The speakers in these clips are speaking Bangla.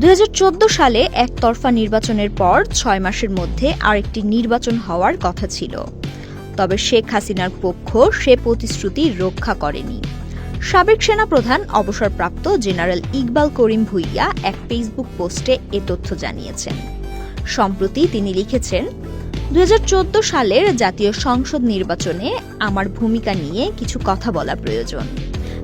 দুই হাজার চোদ্দ সালে একতরফা নির্বাচনের পর ছয় মাসের মধ্যে আরেকটি নির্বাচন হওয়ার কথা ছিল। তবে শেখ হাসিনার পক্ষ সে প্রতিশ্রুতি রক্ষা করেনি। সাবেক সেনাপ্রধান, অবসরপ্রাপ্ত জেনারেল ইকবাল করিম ভুইয়া এক ফেসবুক পোস্টে এ তথ্য জানিয়েছেন। সম্প্রতি তিনি লিখেছেন, দুই হাজার চোদ্দ সালের জাতীয় সংসদ নির্বাচনে আমার ভূমিকা নিয়ে কিছু কথা বলা প্রয়োজন।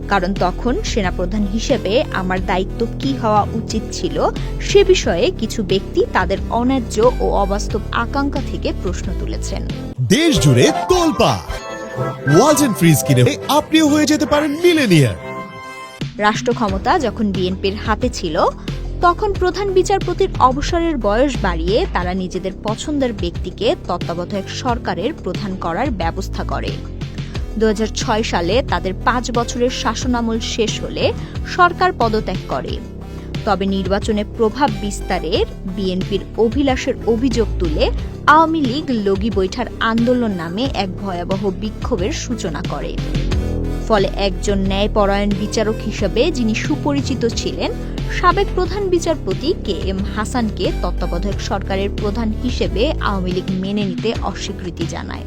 কারণ তখন সেনাপ্রধান হিসেবে আমার দায়িত্ব কি হওয়া উচিত ছিল সে বিষয়ে কিছু ব্যক্তি তাদের অন্যায্য ও অবাস্তব আকাঙ্ক্ষা থেকে প্রশ্ন তুলেছেন। দেশ জুড়ে তোলপা ওয়ালটন ফ্রিজ কিনে আপনিও হয়ে যেতে পারেন মিলেনিয়ার রাষ্ট্র ক্ষমতা যখন বিএনপির হাতে ছিল তখন প্রধান বিচারপতির অবসরের বয়স বাড়িয়ে তারা নিজেদের পছন্দের ব্যক্তিকে তত্ত্বাবধায়ক সরকারের প্রধান করার ব্যবস্থা করে। দু হাজার ছয় সালে তাদের পাঁচ বছরের শাসনামল শেষ হলে সরকার পদত্যাগ করে। তবে নির্বাচনে প্রভাব বিস্তারের বিএনপির অভিলাষের অভিযোগ তুলে আওয়ামী লীগ লগি বৈঠার আন্দোলন নামে এক ভয়াবহ বিক্ষোভের সূচনা করে। ফলে একজন ন্যায়পরায়ণ বিচারক হিসেবে যিনি সুপরিচিত ছিলেন, সাবেক প্রধান বিচারপতি কে এম হাসানকে তত্ত্বাবধায়ক সরকারের প্রধান হিসেবে আওয়ামী লীগ মেনে নিতে অস্বীকৃতি জানায়।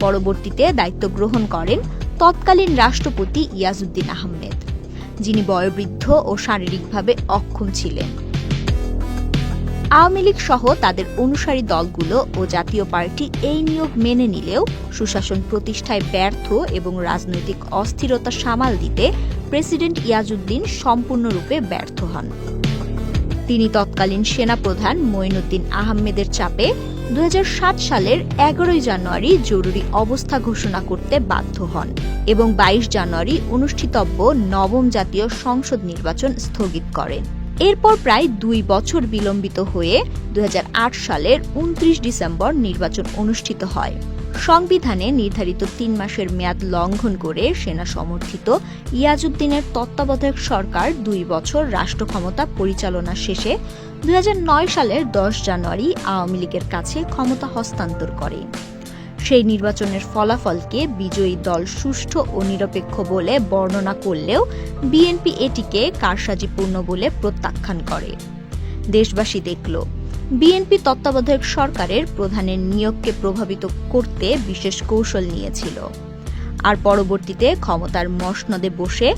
পরবর্তীতে দায়িত্ব গ্রহণ করেন তৎকালীন রাষ্ট্রপতি ইয়াজউদ্দিন আহমেদ, যিনি বয়োবৃদ্ধ ও শারীরিকভাবে অক্ষম ছিলেন। আওয়ামী লীগ সহ তাদের অনুসারী দলগুলো ও জাতীয় পার্টি এই নিয়োগ মেনে নিলেও সুশাসন প্রতিষ্ঠায় ব্যর্থ এবং রাজনৈতিক অস্থিরতা সামাল দিতে প্রেসিডেন্ট ইয়াজউদ্দিন সম্পূর্ণরূপে ব্যর্থ হন। তিনি তৎকালীন সেনাপ্রধান মঈনুদ্দিন আহমেদের চাপে দু সালের এগারোই জানুয়ারি জরুরি অবস্থা ঘোষণা করতে বাধ্য হন এবং বাইশ জানুয়ারি অনুষ্ঠিতব্য নবম জাতীয় সংসদ নির্বাচন স্থগিত করেন। এরপর প্রায় দুই বছর বিলম্বিত হয়ে দু সালের উনত্রিশ ডিসেম্বর নির্বাচন অনুষ্ঠিত হয়। সংবিধানে নির্ধারিত তিন মাসের মেয়াদ লঙ্ঘন করে সেনা সমর্থিত ইয়াজউদ্দিনের তত্ত্বাবধায়ক সরকার দুই বছর রাষ্ট্র ক্ষমতা পরিচালনা শেষে দুই হাজার নয় সালের দশ জানুয়ারি আওয়ামী লীগের কাছে ক্ষমতা হস্তান্তর করে। সেই নির্বাচনের ফলাফলকে বিজয়ী দল সুষ্ঠু ও নিরপেক্ষ বলে বর্ণনা করলেও বিএনপি এটিকে কারসাজিপূর্ণ বলে প্রত্যাখ্যান করে। দেশবাসী দেখল, বিএনপি তত্ত্বাবধায়ক সরকারের প্রধানের নিয়োগকে প্রভাবিত করতে বিশেষ কৌশল নিয়েছিল। আর পরবর্তীতে ক্ষমতার মসনদে বসে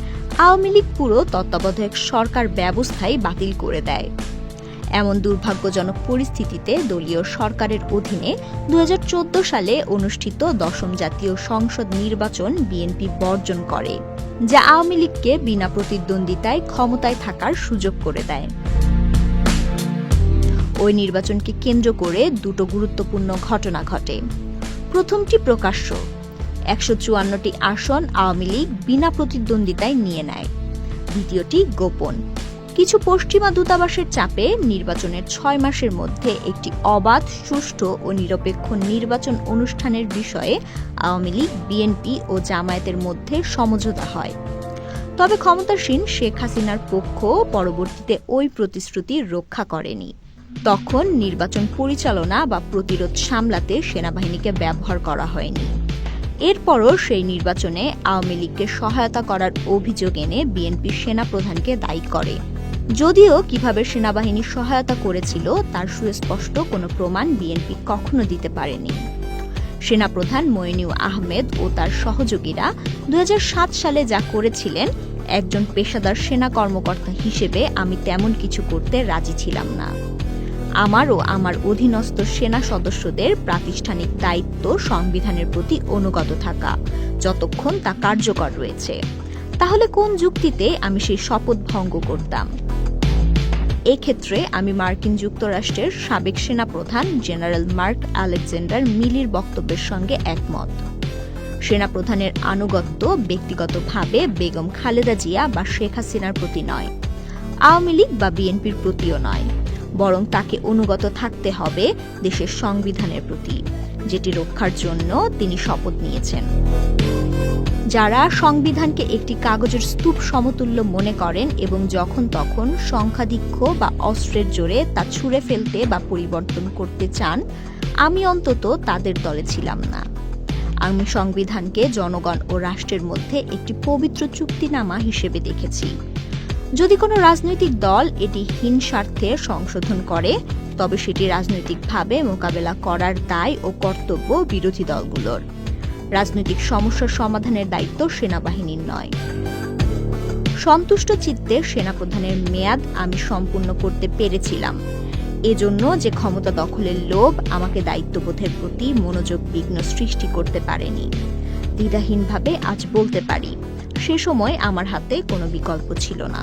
আওয়ামী লীগ পুরো তত্ত্বাবধায়ক সরকার ব্যবস্থাই বাতিল করে দেয়। এমন দুর্ভাগ্যজনক পরিস্থিতিতে দলীয় সরকারের অধীনে দু হাজার চোদ্দ সালে অনুষ্ঠিত দশম জাতীয় সংসদ নির্বাচন বিএনপি বর্জন করে, যা আওয়ামী লীগকে বিনা প্রতিদ্বন্দ্বিতায় ক্ষমতায় থাকার সুযোগ করে দেয়। ওই নির্বাচনকে কেন্দ্র করে দুটো গুরুত্বপূর্ণ ঘটনা ঘটে। প্রথমটি প্রকাশ্য, একশো চুয়ান্নটি আসন আওয়ামী লীগ বিনা প্রতিদ্বন্দ্বিতায় নিয়ে নেয়। দ্বিতীয়টি গোপন কিছু পশ্চিমা দূতাবাসের চাপে নির্বাচনের ছয় মাসের মধ্যে একটি অবাধ, সুষ্ঠু ও নিরপেক্ষ নির্বাচন অনুষ্ঠানের বিষয়ে আওয়ামী লীগ, বিএনপি ও জামায়াতের মধ্যে সমঝোতা হয়। তবে ক্ষমতাসীন শেখ হাসিনার পক্ষ পরবর্তীতে ওই প্রতিশ্রুতি রক্ষা করেনি। তখন নির্বাচন পরিচালনা বা প্রতিরোধ সামলাতে সেনাবাহিনীকে ব্যবহার করা হয়নি। এরপরও সেই নির্বাচনে আওয়ামী লীগকে সহায়তা করার অভিযোগ এনে বিএনপি সেনাপ্রধানকে দায়ী করে। যদিও কীভাবে সেনাবাহিনী সহায়তা করেছিল তার সুস্পষ্ট কোনো প্রমাণ বিএনপি কখনো দিতে পারেনি। সেনাপ্রধান মইনিউ আহমেদ ও তার সহযোগীরা দুই হাজার সাত সালে যা করেছিলেন, একজন পেশাদার সেনা কর্মকর্তা হিসেবে আমি তেমন কিছু করতে রাজি ছিলাম না। আমার ও আমার অধীনস্থ সেনা সদস্যদের প্রাতিষ্ঠানিক দায়িত্ব সংবিধানের প্রতি অনুগত থাকা, যতক্ষণ তা কার্যকর রয়েছে। তাহলে কোন যুক্তিতে আমি সেই শপথ ভঙ্গ করতাম? এক্ষেত্রে আমি মার্কিন যুক্তরাষ্ট্রের সাবেক সেনাপ্রধান জেনারেল মার্ক আলেকজান্ডার মিলির বক্তব্যের সঙ্গে একমত। সেনাপ্রধানের আনুগত্য ব্যক্তিগতভাবে বেগম খালেদা জিয়া বা শেখ হাসিনার প্রতি নয়, আওয়ামী লীগ বা বিএনপির প্রতিও নয়। বরং তাকে অনুগত থাকতে হবে দেশের সংবিধানের প্রতি, যেটি রক্ষার জন্য তিনি শপথ নিয়েছেন। যারা সংবিধানকে একটি কাগজের স্তূপ সমতুল্য মনে করেন এবং যখন তখন সংখ্যাধিক্য বা অস্ত্রের জোরে তা ছুঁড়ে ফেলতে বা পরিবর্তন করতে চান, আমি অন্তত তাদের দলে ছিলাম না। আমি সংবিধানকে জনগণ ও রাষ্ট্রের মধ্যে একটি পবিত্র চুক্তিনামা হিসেবে দেখেছি। যদি কোনো রাজনৈতিক দল এটি হীন স্বার্থে সংশোধন করে, তবে সেটি রাজনৈতিকভাবে মোকাবেলা করার দায় ও কর্তব্য বিরোধী দলগুলোর। রাজনৈতিক সমস্যার সমাধানের দায়িত্ব সেনাবাহিনীর নয়। সন্তুষ্ট চিত্তে সেনাপ্রধানের মেয়াদ আমি সম্পূর্ণ করতে পেরেছিলাম। এজন্য যে ক্ষমতা দখলের লোভ আমাকে দায়িত্ববোধের প্রতি মনোযোগ বিঘ্ন সৃষ্টি করতে পারেনি। দ্বিধাহীনভাবে আজ বলতে পারি সে সময় আমার হাতে কোনো বিকল্প ছিল না।